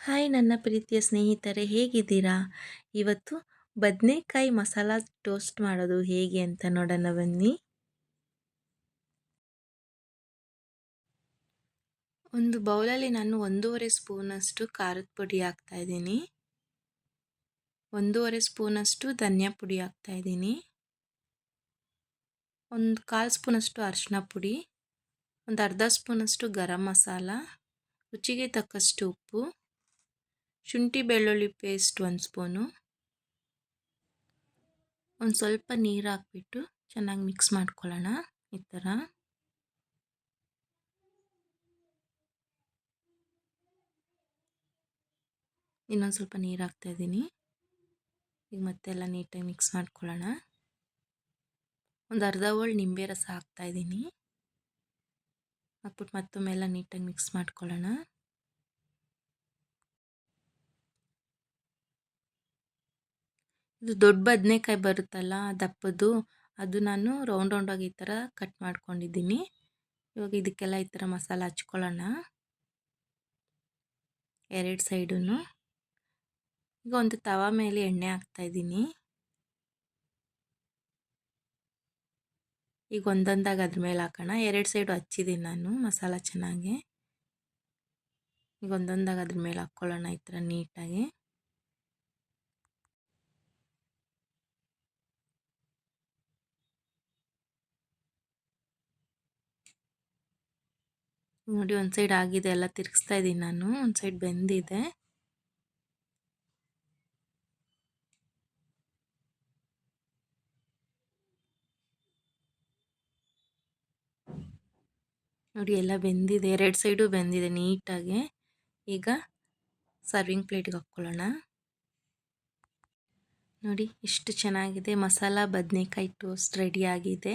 Hi ನನ್ನ ಪ್ರೀತಿಯ ಸ್ನೇಹಿತರೆ, ಹೇಗಿದ್ದೀರಾ? ಇವತ್ತು ಬದನೆಕಾಯಿ ಮಸಾಲ ಟೋಸ್ಟ್ ಮಾಡೋದು ಹೇಗೆ ಅಂತ ನೋಡೋಣ ಬನ್ನಿ. ಒಂದು ಬೌಲಲ್ಲಿ ನಾನು ಒಂದೂವರೆ ಸ್ಪೂನಷ್ಟು ಖಾರದ ಪುಡಿ ಹಾಕ್ತಾಯಿದ್ದೀನಿ ಒಂದೂವರೆ ಸ್ಪೂನಷ್ಟು ಧನಿಯಾ ಪುಡಿ ಹಾಕ್ತಾಯಿದ್ದೀನಿ ಒಂದು ಕಾಲು ಸ್ಪೂನಷ್ಟು ಅರಿಶಿನ ಪುಡಿ, ಒಂದು ಅರ್ಧ ಸ್ಪೂನಷ್ಟು ಗರಂ ಮಸಾಲ, ರುಚಿಗೆ ತಕ್ಕಷ್ಟು ಉಪ್ಪು ಶುಂಠಿ ಬೆಳ್ಳುಳ್ಳಿ ಪೇಸ್ಟ್ ಒಂದು ಸ್ಪೂನು ಒಂದು ಸ್ವಲ್ಪ ನೀರು ಹಾಕ್ಬಿಟ್ಟು ಚೆನ್ನಾಗಿ ಮಿಕ್ಸ್ ಮಾಡ್ಕೊಳ್ಳೋಣ ಈ ಥರ ಇನ್ನೊಂದು ಸ್ವಲ್ಪ ನೀರು ಹಾಕ್ತಾಯಿದ್ದೀನಿ ಈಗ ಮತ್ತೆಲ್ಲ ನೀಟಾಗಿ ಮಿಕ್ಸ್ ಮಾಡ್ಕೊಳ್ಳೋಣ. ಒಂದು ಅರ್ಧ ಹೋಳು ನಿಂಬೆ ರಸ ಹಾಕ್ತಾಯಿದ್ದೀನಿ ಹಾಕ್ಬಿಟ್ಟು ಮತ್ತೊಮ್ಮೆಲ್ಲ ನೀಟಾಗಿ ಮಿಕ್ಸ್ ಮಾಡ್ಕೊಳ್ಳೋಣ. ಇದು ದೊಡ್ಡ ಬದನೆಕಾಯಿ ಬರುತ್ತಲ್ಲ ದಪ್ಪದ್ದು, ಅದು ನಾನು ರೌಂಡ್ ರೌಂಡಾಗಿ ಈ ಥರ ಕಟ್ ಮಾಡ್ಕೊಂಡಿದ್ದೀನಿ. ಇವಾಗ ಇದಕ್ಕೆಲ್ಲ ಈ ಥರ ಮಸಾಲ ಹಚ್ಕೊಳ್ಳೋಣ. ಎರಡು ಸೈಡೂ ಈಗ ಒಂದು ತವ ಮೇಲೆ ಎಣ್ಣೆ ಹಾಕ್ತಾಯಿದ್ದೀನಿ ಈಗ ಒಂದೊಂದಾಗಿ ಅದ್ರ ಮೇಲೆ ಹಾಕೋಣ. ಎರಡು ಸೈಡು ಹಚ್ಚಿದ್ದೀನಿ ನಾನು ಮಸಾಲ ಚೆನ್ನಾಗಿ. ಈಗ ಒಂದೊಂದಾಗಿ ಅದ್ರ ಮೇಲೆ ಹಾಕ್ಕೊಳ್ಳೋಣ ಈ ಥರ ನೀಟಾಗಿ. ನೋಡಿ ಒಂದು ಸೈಡ್ ಆಗಿದೆ ಎಲ್ಲ ತಿರುಗಿಸ್ತಾ ಇದ್ದೀನಿ ನಾನು, ಒಂದು ಸೈಡ್ ಬೆಂದಿದೆ. ನೋಡಿ ಎಲ್ಲ ಬೆಂದಿದೆ, ಎರಡು ಸೈಡು ಬೆಂದಿದೆ ನೀಟಾಗಿ. ಈಗ ಸರ್ವಿಂಗ್ ಪ್ಲೇಟಿಗೆ ಹಾಕ್ಕೊಳ್ಳೋಣ. ನೋಡಿ ಇಷ್ಟು ಚೆನ್ನಾಗಿದೆ, ಮಸಾಲ, ಬದನೆಕಾಯಿ ಟೋಸ್ಟ್ ರೆಡಿಯಾಗಿದೆ